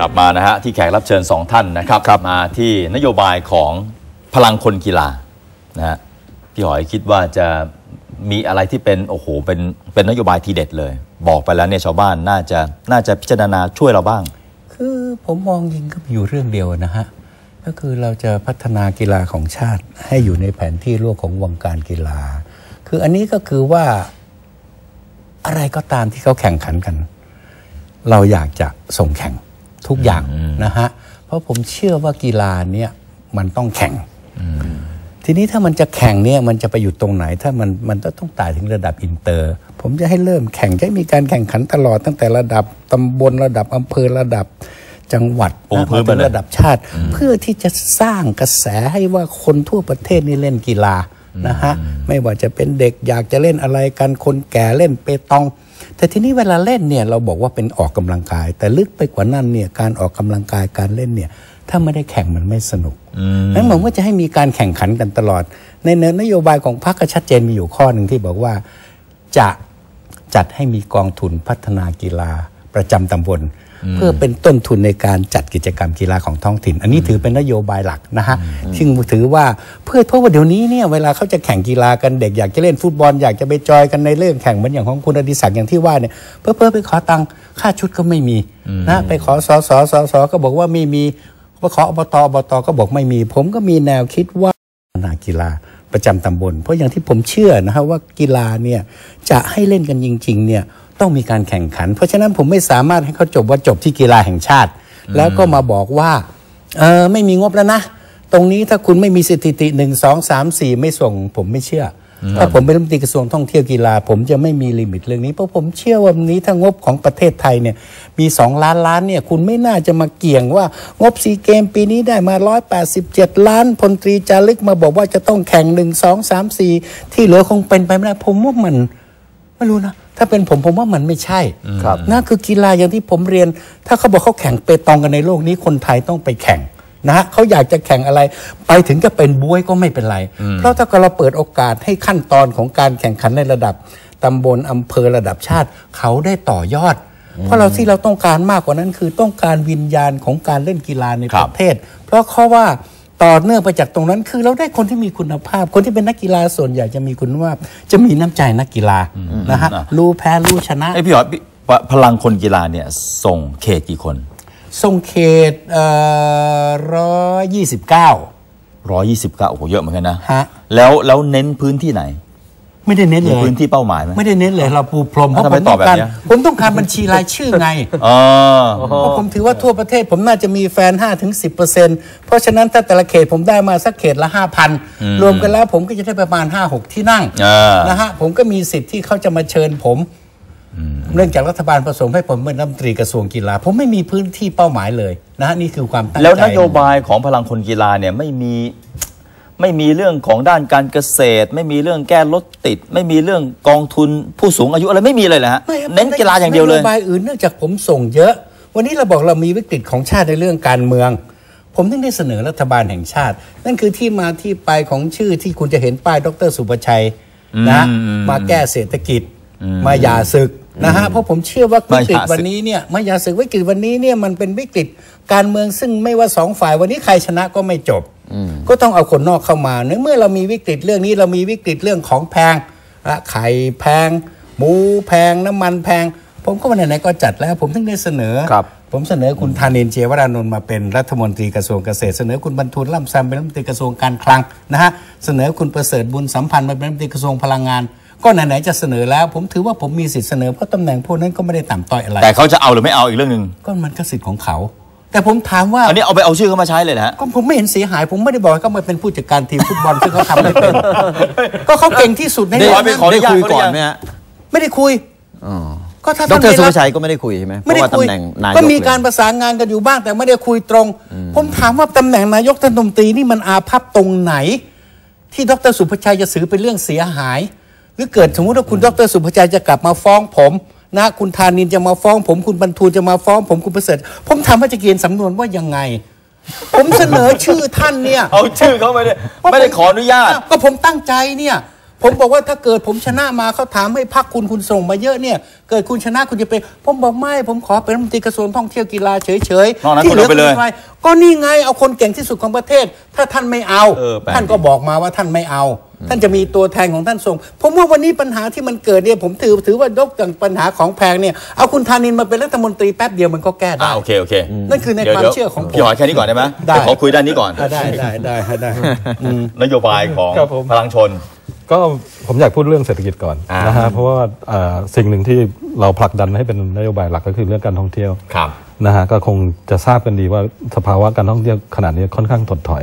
กลับมานะฮะที่แขกรับเชิญสองท่านนะครับมาที่นโยบายของพลังคนกีฬานะฮะพี่หอยคิดว่าจะมีอะไรที่เป็นโอ้โหเป็นเป็นนโยบายทีเด็ดเลย บอกไปแล้วเนี่ยชาวบ้านน่าจะน่าจะพิจารณาช่วยเราบ้าง คือผมมองยิงก็มีอยู่เรื่องเดียวนะฮะก็คือเราจะพัฒนากีฬาของชาติให้อยู่ในแผนที่โลกของวงการกีฬา คืออันนี้ก็คือว่าอะไรก็ตามที่เขาแข่งขันกัน เราอยากจะส่งแข่ง ทุกอย่างนะฮะเพราะผมเชื่อว่ากีฬาเนี่ยมันต้องแข่ง ทีนี้ถ้ามันจะแข่งเนี่ยมันจะไปอยู่ตรงไหน ถ้ามันมันต้องตายถึงระดับอินเตอร์ ผมจะให้เริ่มแข่งจะให้มีการแข่งขันตลอดตั้งแต่ระดับตำบลระดับอำเภอระดับจังหวัดปูพื้นมาไปถึงเลยระดับชาติ เพื่อที่จะสร้างกระแสให้ว่าคนทั่วประเทศนี่เล่นกีฬานะฮะไม่ว่าจะเป็นเด็กอยากจะเล่นอะไรกันคนแก่เล่นเปตอง แต่ทีนี้เวลาเล่นเนี่ยเราบอกว่าเป็นออกกำลังกาย แต่ลึกไปกว่านั้นเนี่ยการออกกำลังกายการเล่นเนี่ยถ้าไม่ได้แข่งมันไม่สนุกนั้นผมก็จะให้มีการแข่งขันกันตลอด ในนโยบายของพรรคก็ชัดเจนมีอยู่ข้อหนึ่งที่บอกว่าจะจัดให้มีกองทุนพัฒนากีฬา ประจำตำบลเพื่อเป็นต้นทุนในการจัดกิจกรรมกีฬาของท้องถิ่น อันนี้ถือเป็นนโยบายหลักนะฮะซึ่งถือว่าเพื่อเพราะว่าเดี๋ยวนี้เนี่ยเวลาเขาจะแข่งกีฬากันเด็กอยากจะเล่นฟุตบอลอยากจะไปจอยกันในเรื่องแข่งเหมือนอย่างของคุณอดิศักดิ์อย่างที่ว่าเนี่ยเพื่อเพื่อไปขอตังค่าชุดก็ไม่มีนะไปขอสอสอสอสอก็บอกว่าไม่มีไปขออบตอบตก็บอกไม่มี ผมก็มีแนวคิดว่าพัฒนากีฬาประจำตำบล เพราะอย่างที่ผมเชื่อนะฮะว่ากีฬาเนี่ยจะให้เล่นกันจริง ๆ เนี่ย ต้องมีการแข่งขัน เพราะฉะนั้นผมไม่สามารถให้เขาจบว่าจบที่กีฬาแห่งชาติ แล้วก็มาบอกว่าเออไม่มีงบแล้วนะ ตรงนี้ถ้าคุณไม่มีสถิติหนึ่งสองสามสี่ไม่ส่งผมไม่เชื่ออถ้าผมเป็นรัฐมนตรีกระทรวงท่องเที่ยวกีฬา ผมจะไม่มีลิมิตเรื่องนี้เพราะผมเชื่อว่าวันนี้ถ้างบของประเทศไทยเนี่ยมีสองล้านล้านเนี่ยคุณไม่น่าจะมาเกี่ยงว่างบซีเกมปีนี้ได้มา 187 ล้านพลตรีจารึกมาบอกว่าจะต้องแข่งหนึ่งสองสามสี่ที่เหลือคงเป็นไปไม่ได้ผมว่ามันไม่รู้นะ ถ้าเป็นผมผมว่ามันไม่ใช่ครับนั่นคือกีฬาอย่างที่ผมเรียน ถ้าเขาบอกเขาแข่งเปตองกันในโลกนี้คนไทยต้องไปแข่งนะฮะเขาอยากจะแข่งอะไรไปถึงจะเป็นบวยก็ไม่เป็นไร เพราะถ้าเกิดเราเปิดโอกาสให้ขั้นตอนของการแข่งขันในระดับตำบลอำเภอระดับชาติ เขาได้ต่อยอด เพราะเราที่เราต้องการมากกว่านั้นคือต้องการวิญญาณของการเล่นกีฬาในครัปบระเทศ เพราะเขาว่า ต่อเนื่องไปจากตรงนั้น คือเราได้คนที่มีคุณภาพ คนที่เป็นนักกีฬาส่วนใหญ่จะมีคุณภาพ จะมีน้ำใจนักกีฬานะฮะรู้แพ้รู้ชนะไอยพี่หอยพี่พพลังคนกีฬาเนี่ยส่งเขตกี่คนทรงเขตร้อยยี่สิบเก้าร้อยี่สิบเก้าโอ้โหเยอะเหมือนกันนะฮะแล้วแล้วเน้นพื้นที่ไหน ไม่ได้เน้นมีเลยพื้นที่เป้าหมายไหม ไม่ได้เน้นเลยเราปูพรมเพราะทำผไมมตต้ออบงแบบการเนี้ย ผมต้องการบัญชีรายชื่อไงอ๋อเพราะผมถือว่าทั่วประเทศผมน่าจะมีแฟน5-10%ถึง10%เพราะฉะนั้นถ้าแต่ละเขตผมได้มาสักเขตละ 5,000 รวมกันแล้วผมก็จะได้ประมาณ 5-6 ที่นั่งอ่านนะฮะผมก็มีสิทธิ์ที่เขาจะมาเชิญผม เนื่องจากรัฐบาลประสงค์ให้ผมเป็นรัฐมนตรีกระทรวงกีฬา ผมไม่มีพื้นที่เป้าหมายเลยนะฮะนี่คือความตั้งใจ แล้วนโยบายของพลังคนกีฬาเนี่ยไม่มี ไม่มีเรื่องของด้านการเกษตร ไม่มีเรื่องแก้รถติด ไม่มีเรื่องกองทุนผู้สูงอายุอะไรไม่มีเลยเหรอฮะไม่ครับเน้นกีฬาอย่างเดียวเลยนโยบายอื่นเนื่องจากผมส่งเยอะ วันนี้เราบอกเรามีวิกฤตของชาติในเรื่องการเมือง ผมถึงได้เสนอรัฐบาลแห่งชาติ นั่นคือที่มาที่ไปของชื่อที่คุณจะเห็นป้ายดรสุประชัยนะอืมมาแก้เศรษฐกิจมาหย่าศึกนะฮะเพราะผมเชื่อว่าวิกฤตมาหย่าศึกวันนี้เนี่ยมาหย่าศึกวิกฤตวันนี้เนี่ยมันเป็นวิกฤตการเมืองซึ่งไม่ว่าสองฝ่ายวันนี้ใครชนะก็ไม่จบ ก็ต้องเอาคนนอกเข้ามาในเมื่อเรามีวิกฤตเรื่องนี้เรามีวิกฤตเรื่องของแพงละไข่แพง หมูแพงน้ำมันแพง ผมก็วันไหนๆก็จัดแล้ว ผมถึงได้เสนอครับผมเสนอคุณธานินทร์เจยวรานนท์มาเป็นรัฐมนตรีกระทรวงเกษตร เสนอคุณบรรทุนล่ำซำเป็นรัฐมนตรีกระทรวงการคลังนะฮะเสนอคุณประเสริฐบุญสัมพันธ์มาเป็นรัฐมนตรีกระทรวงพลังงาน ก็ไหนๆจะเสนอแล้ว ผมถือว่าผมมีสิทธิ์เสนอเพราะตำแหน่งพวกนั้นก็ไม่ได้ต่ำต้อยอะไรแต่เขาจะเอาหรือไม่เอาอีกเรื่องหนึ่งก็มันก็สิทธิ์ของเขา แต่ผมถามว่าอันนี้เอาไปเอาชื่อเขามาใช้เลยนะฮะก็ผมไม่เห็นเสียหาย ผมไม่ได้บอกให้เขามาเป็นผู้จัดการทีมฟุตบอลซึ่งเขาทำไม่เป็นก็เขาเก่งที่สุดในได้โลกไปนะขออนุได้ญาตคุยเขาหรือก่อนยังไหมฮะไม่ได้คุยอ๋อก็ถ้าดท่านรไม่สุรัภบชัยก็ไม่ได้คุยใช่ไหมเพไม่ได้ราะว่าคุยตำแหน่งนายกก็มีเลยการประสานงานกันอยู่บ้าง แต่ไม่ได้คุยตรง ผมถามว่าตำแหน่งนายกรัฐมนตรีนี่มันอาภัพตรงไหน ที่ดรสุภชัยจะสือเป็นเรื่องเสียหาย หรือเกิดสมมติว่าคุณดรสุภชัยจะกลับมาฟ้องผม นะคุณธานินจะมาฟ้อง ผมคุณบรรทูลจะมาฟ้อง ผมคุณประเสริฐผมถามว่าจะเขียนสำนวนว่ายังไง ผมเสนอชื่อท่านเนี่ย เอาชื่อเขาไปเลยไม่ได้ขออนุญาต ก็ผมตั้งใจเนี่ย ผมบอกว่าถ้าเกิดผมชนะมาเขาถามให้พักคุณคุณส่งมาเยอะเนี่ย เกิดคุณชนะคุณจะไป ผมบอกไม่ ผมขอเป็นรัฐมนตรีกระทรวงท่องเที่ยวกีฬาเฉยนอกนั้นๆที่คุณเอาไปเลย คุณม่ก็นี่ไงเอาคนเก่งที่สุดของประเทศ ถ้าท่านไม่เอา เออแปลก ท่านก็บอกมาว่าท่านไม่เอา ท่านจะมีตัวแทนของท่านส่งผมว่าวันนี้ปัญหาที่มันเกิดเนี่ยผมถือถือว่ายกจากปัญหาของแพงเนี่ยเอาคุณธานินมาเป็นรัฐมนตรีแป๊บเดียวมันก็แก้ได้อ่าโอเคโอเคนั่นคือในดี๋ยความดี๋ยเชื่อของผมพี่หอยแค่นี้ก่อนได้ไหมได้เยวขอคุยด้านนี้ก่อนอะได้ได้ได้ได้นโยบายของครับผมพลังชน ก็ผมอยากพูดเรื่องเศรษฐกิจก่อนอ่านนะฮะเพราะว่าเอ่อสิ่งหนึ่งที่เราผลักดันให้เป็นนโยบายหลักก็คือเรื่องการท่องเที่ยวครับนะฮะก็คงจะทราบกันดีว่าสภาวะการท่องเที่ยวขนาดนี้ค่อนข้างถดถอย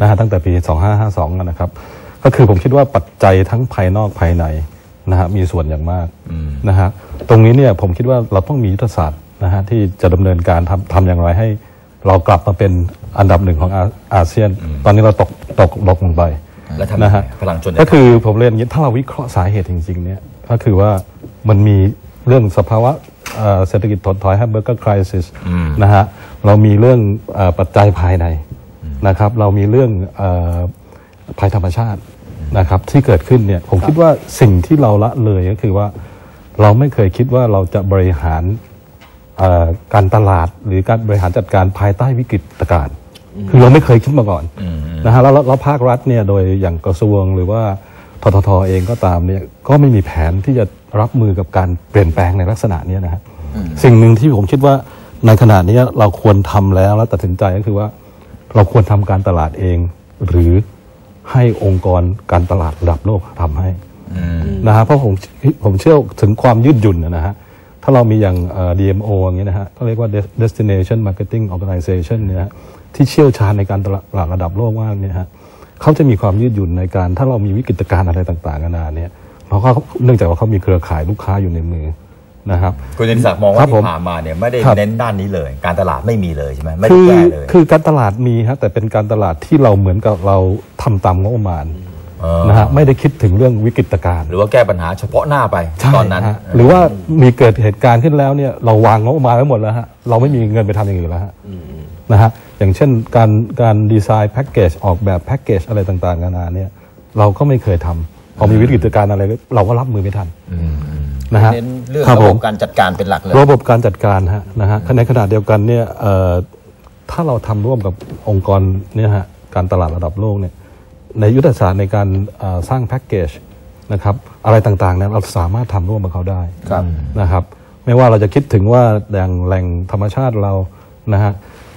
นะฮะตั้งแต่ปี 2552นะครับ ก็คือผมคิดว่าปัจจัยทั้งภายนอกภายในนะฮะมีส่วนอย่างมากนะฮะตรงนี้เนี่ยผมคิดว่าเราต้องมียุทธศาสตร์นะฮะที่จะดำเนินการทำทำอย่างไรให้ เรากลับมาเป็นอันดับหนึ่งของอาอาเซียน ตอนนี้เราตกตกลงลงไปแล้วทำยังไงนะฮะพลังชนเนี่ยก็คือผมเรียนอย่างนี้ถ้าเราวิเคราะห์สาเหตุจริงๆเนี่ยก็คือว่ามันมีเรื่องสภาวะเอ่อเศรษฐกิจถดถอย hamburger crisis นะฮะเรามีเรื่องเออปัจจัยภายในนะครับ เรามีเรื่องเออภัยธรรมชาติ นะครับที่เกิดขึ้นเนี่ยผมคิดว่าสิ่งที่เราละเลยก็คือว่าเราไม่เคยคิดว่าเราจะบริหารเอ่อการตลาดหรือการบริหารจัดการภายใต้วิกฤตการณ์คือเราไม่เคยคิดมาก่อนนะฮะแล้วแล้วแล้วภาครัฐเนี่ยโดยอย่างกระทรวงหรือว่าทททเองก็ตามเนี่ยก็ไม่มีแผนที่จะรับมือกับการเปลี่ยนแปลงในลักษณะเนี้ยนะฮะสิ่งหนึ่งที่ผมคิดว่าในขณะนี้เราควรทำแล้วแล้วตัดสินใจก็คือว่า เราควรทำการตลาดเอง หรือ ให้องค์กรการตลาดระดับโลกทำให้นะฮะเพราะผมผมเชื่อถึงความยืดหยุ่นนะฮะถ้าเรามีอย่างเอ่อ DMO อย่างเงี้ยนะฮะก็เรียกว่า Destination Marketing Organization เนี่ยฮะที่เชี่ยวชาญในการตลาดระดับโลกมากเนี่ยฮะเขาจะมีความยืดหยุ่นในการ ถ้าเรามีวิกฤตการณ์อะไรต่างๆนานาเนี่ยเพราะเขาเนื่องจากว่าเขามีเครือข่ายลูกค้าอยู่ในมือ นะครับคุณยนศักดิ์มองคว่ารับผมที่ผ่านมาเนี่ยไม่ได้ครับเน้นด้านนี้เลย การตลาดไม่มีเลยใช่ไหมไม่ได้คือแก้เลยคือการตลาดมีฮะแต่เป็นการตลาดที่เราเหมือนกับเราทำตามงบประมาณเออนะฮะไม่ได้คิดถึงเรื่องวิกฤตการณ์หรือว่าแก้ปัญหาเฉพาะหน้าไปใช่ตอนนั้นฮะหรือว่ามีเกิดเหตุการณ์ขึ้นแล้วเนี่ยเราวางงบประมาณไว้หมดแล้วฮะเราไม่มีเงินไปทำอย่างอื่นแล้วฮะนะฮะอย่างเช่นการการดีไซน์แพ็กเกจออกแบบแพ็กเกจอะไรต่างๆนานาเนี่ยเราก็ไม่เคยทำพอมีวิกฤตการณ์อะไร เราก็รับมือไม่ทัน นะฮะเน้นเรื่องคบระผบมบการจัดการเป็นหลักเลยระบบการจัดการฮะนะฮะในขณะเดียวกันเนี่ยเอ่อถ้าเราทำร่วมกับองค์กรเนี่ยฮะการตลาดระดับโลกเนี่ยในยุทธศาสตร์ในการเอ่อสร้างแพ็กเกจนะครับอะไรต่างๆเนี่ยเราสามารถทำร่วมกับเขาได้ครับนะครับ ไม่ว่าเราจะคิดถึงว่าอย่างแหล่งธรรมชาติเรานะฮะ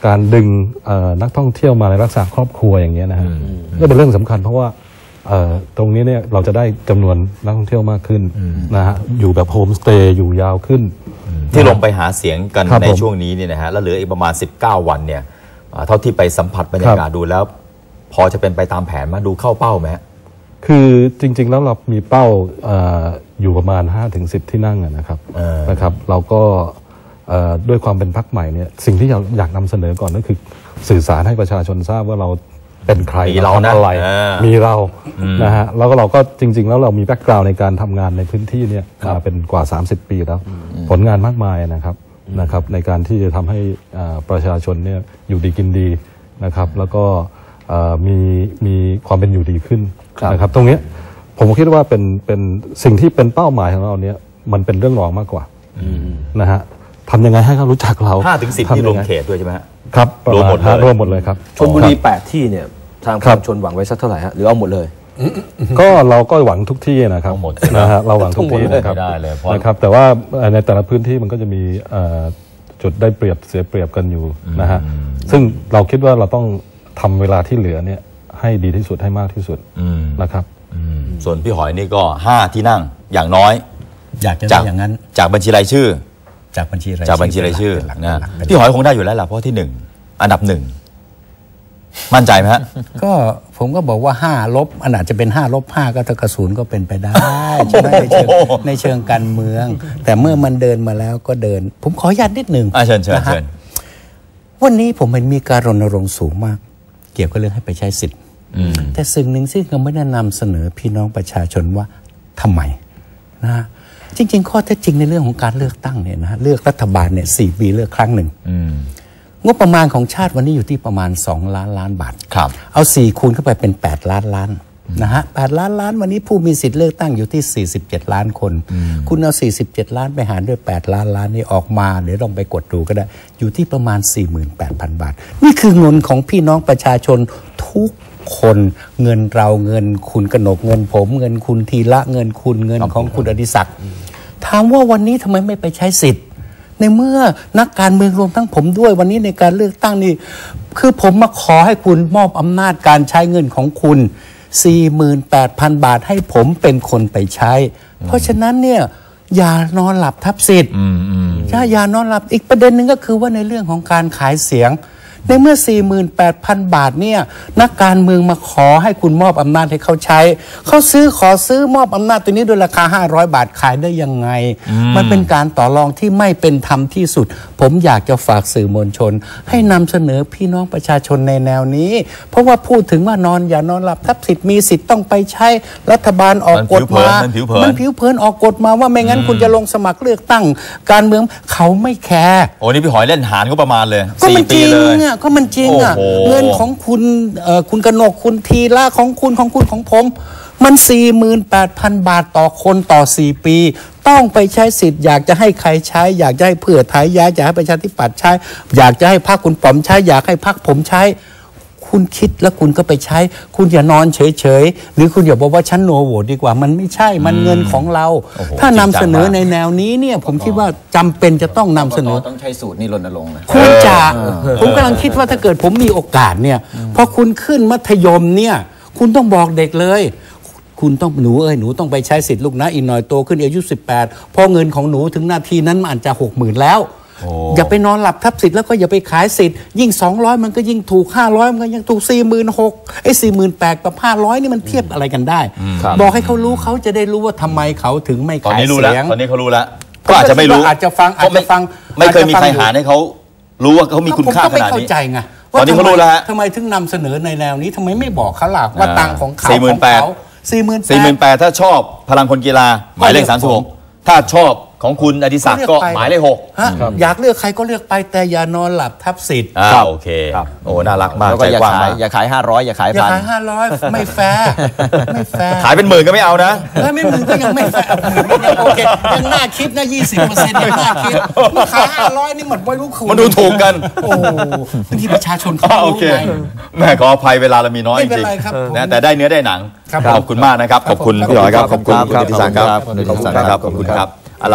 การดึงเอ่อนักท่องเที่ยวมาในลักษณะครอบครัวอย่างเงี้ยนะฮะก็เป็นเรื่องสำคัญเพราะว่าเอ่อ ตรงนี้เนี่ยเราจะได้จำนวนนักท่องเที่ยวมากขึ้นนะฮะอยู่แบบโฮมสเตย์อยู่ยาวขึ้น ที่ลงไปหาเสียงกันครับในผม ช่วงนี้เนี่ยนะฮะแล้วเหลืออีกประมาณ 19 วันเนี่ยอ่าเท่าที่ไปสัมผัสบรรยากาศดูแล้ว พอจะเป็นไปตามแผนไหมาดูเข้าเป้าไหมฮะ คือจริง ๆ แล้วเรามีเป้าเอออยู่ประมาณ 5-10 ที่นั่งอะนะครับเออ นะครับ เราก็เอ่อด้วยความเป็นพักใหม่เนี่ยสิ่งที่เราอยากนำเสนอก่อนก็คือ สื่อสารให้ประชาชนทราบว่าเรา เป็นใครมีเรานะทำอะไรเออมีเรานะฮะแล้วก็เราก็จริง ๆ แล้วเรามีแบ็กกราวน์ในการทำงานในพื้นที่เนี่ยมาเป็นกว่า 30 ปีแล้ว ผลงานมากมายนะครับนะครับ ในการที่จะทำให้อ่าประชาชนเนี่ยอยู่ดีกินดีนะครับ แล้วก็เอ่อมีมีความเป็นอยู่ดีขึ้นครับนะครับตรงเนี้ยผมคิดว่าเป็นเป็นสิ่งที่เป็นเป้าหมายของเราเนี่ยมันเป็นเรื่องรองมากกว่านะฮะทำยังไงให้เขารู้จักเรา5ถึง10ที่ลงเขตด้วยใช่ไหมฮะ ครับประรวมมาหมณดเลยฮะรวมหมดเลยครับชลบุรีคแปดที่เนี่ยทางครัปบระชาชนหวังไว้สักเท่าไหร่ฮะหรือเอาหมดเลย ก็เราก็หวังทุกที่นะครับทั้งหมดนะฮะเราหวังทุกที่นะครับ ไม่ได้เลยเพราะ นะครับแต่ว่าเอ่อในแต่ละพื้นที่มันก็จะมีเอ่อจุดได้เปรียบเสียเปรียบกันอยู่นะฮะซึ่งเราคิดว่าเราต้องทำเวลาที่เหลือเนี่ยให้ดีที่สุดให้มากที่สุดอืม นะครับอืมส่วนพี่หอยนี่ก็ 5 ที่นั่งอย่างน้อยอยากจะจาได้กอย่างนั้น จากบัญชีรายชื่อ จากบัญชีรายจากบัญชีรายชื่อเป็นหลักนะเป็นหลักเป็นหลักพี่หอยคงได้อยู่แล้วล่ะเพราะที่หนึ่งอันดับหนึ่งมั่นใจไหมฮะ ก็ผมก็บอกว่าห้าลบอันอาจจะเป็นห้าลบห้าก็ถ้ากระสุนก็เป็นไปได้ใช่ไหมในเชิงในเชิงการเมือง แต่เมื่อมันเดินมาแล้วก็เดิน ผมขออนุญาตนิดหนึ่งอะเชิญเชิญนะฮะเชิญวันนี้ผมเห็นมีการรณรงค์สูงมาก เกี่ยวกับเรื่องให้ไปใช้สิทธิ์ อืม แต่สิ่งหนึ่งซึ่งเราไม่ได้นำเสนอพี่น้องประชาชนว่าทำไมนะฮะ จริง ๆ ข้อเท็จจริงในเรื่องของการเลือกตั้งเนี่ยนะฮะเลือกรัฐบาลเนี่ยสี่ปีเลือกครั้งหนึ่งอืมงบประมาณของชาติวันนี้อยู่ที่ประมาณ 2 ล้านล้านบาทครับเอา4คูณเข้าไปเป็น 8 ล้านล้านนะฮะ8ล้านล้านวันนี้ผู้มีสิทธิ์เลือกตั้งอยู่ที่ 47 ล้านคน คุณเอา 47 ล้านไปหารด้วย 8 ล้านล้านนี่ออกมาเดี๋ยวลองไปกดดูก็ได้ อยู่ที่ประมาณ 48,000 บาท นี่คือเงินของพี่น้องประชาชนทุก คนเงินเราเงินคุณกนกเงินผม เงินคุณทีละเงินคุณเงินของคุณอดิศักดิ์ถามว่าวันนี้ทำไมไม่ไปใช้สิทธิ์ ในเมื่อนักการเมืองรวมทั้งผมด้วย วันนี้ในการเลือกตั้งนี่คือผมมาขอให้คุณมอบอำนาจการใช้เงินของคุณ 48,000 บาทให้ผมเป็นคนไปใช้ เพราะฉะนั้นเนี่ยอย่านอนหลับทับสิทธิ์ใช่อย่านอนหลับอีกประเด็นหนึ่งก็คือว่าในเรื่องของการขายเสียง ในเมื่อ 48,000 บาทเนี่ยนักการเมืองมาขอให้คุณมอบอำนาจให้เขาใช้ เขาซื้อขอซื้อมอบอำนาจตัวนี้ด้วยราคา 500 บาทขายได้ยังไง มันเป็นการต่อรองที่ไม่เป็นธรรมที่สุด ผมอยากจะฝากสื่อมวลชน ให้นำเสนอพี่น้องประชาชนในแนวนี้ เพราะว่าพูดถึงว่านอนอย่านอนหลับทับสิทธิ์มีสิทธิ์ต้องไปใช้รัฐบาลออกกฎมามันผิวเผินมันผิวเผินออกกฎมาว่าไม่งั้นคุณจะลงสมัครเลือกตั้ง การเมืองเขาไม่แคร์โอ้นี่พี่หอยเล่นหารก็ประมาณเลยก็สี่มันจปีริงเลยอะก็มันจริงอะ โอ้โห เงินของคุณเอ่อคุณกนกคุณทีละของคุณของคุณของผม มัน 48,000 บาทต่อคนต่อ 4 ปี ต้องไปใช้สิทธิ์ อยากจะให้ใครใช้ อยากจะให้เพื่อไทยย้ายอยากให้ประชาธิปัตย์ใช้ อยากจะให้พรรคคุณป๋อมใช้ อยากให้พรรคผมใช้ คุณคิดแล้วคุณก็ไปใช้ คุณอย่านอนเฉยๆ หรือคุณอย่าบอกว่าฉันโนโหวตดีกว่า มันไม่ใช่มันเงินของเราโอ้โหถ้านำเสนอจริงจังมากในแนวนี้เนี่ยผมคิดว่าจำเป็นจะต้องนำเสนอต้องใช้สูตรนี่รณรงค์นะควรจะผมกำลังคิดว่าถ้าเกิดผมมีโอกาสเนี่ยพอคุณขึ้นมัธยมเนี่ยคุณต้องบอกเด็กเลยคุณต้องหนูเอ้ยหนูต้องไปใช้สิทธิ์ลูกนะอีกหน่อยโตขึ้นอายุ 18 พอเงินของหนูถึงนาทีนั้นมันอาจจะหกหมื่นแล้วโอ้อย่าไปนอนหลับทับสิทธิ์แล้วก็อย่าไปขายสิทธิ์ยิ่ง 200 มันก็ยิ่งถูก 500 มันก็ยังถูก 4 6 0 0 0ไอ้4 8 0 0 0กับ 500 นี่มันเทียบอะไรกันได้ครับบอกให้เขารู้เขาจะได้รู้ว่าทำไมเขาถึงไม่ตอนขายนี้รู้แล้วเสียงตอนนี้เขารู้แล้วผมก็อาจจะไม่รู้ก็คิดว่าอาจจะฟังอาจจะฟังไม่เคยมีใครอาจจะฟังหารให้เขารู้ว่าเขามีคุณค่าผมขก็ไม่นาดเข้านี้ใจไงตอนนี้เขารู้แล้วฮะทำไมถึงนำเสนอในแนวนี้ทำไมไม่บอกเขาล่ะว่าอ่าตังค์ของเขา48,000ของเขาสี่หมื่นสี่หมื่นแปดถ้าชอบพลังคนกีฬาหมายเลขสามสิบหกถ้าชอบ ของคุณอดิศักดิ์ก็หมายเลขหกฮะอยากเลือกใครก็เลือกไปแต่อย่านอนหลับทับสิทธิ์อ่าครับโอเคครับโอ้น่ารักมากแล้วก็ใจอย่ากว้างขายมากอย่าขาย 500 อย่าขายอย่าพันขายห้าร้อยไม่แฟร์ไม่แฟร์ขายเป็นหมื่นก็ไม่เอานะถ้าไม่หมื่นก็ยังไม่แฟร์หมื่นยังโอเคยังน่าคิดนะยี่สิบเปอร์เซ็นต์ยังน่าคิดมาขายห้าร้อยนี่หมดไว้รู้คุณมันดูถูกกันโอ้บางทีประชาชนเขาอ่าไม่โอรู้เคไงแม่ขออภัยเวลาเรามีน้อยไม่จเป็นริงไรครับผมๆนะแต่ได้เนื้อได้หนังครับขอบคุณมากนะครับขอบคุณครับพี่หอยครับขอบคุณครับคุณอดิศักดิ์ครับขอบคุณครับขอบคุณครับ ขอบ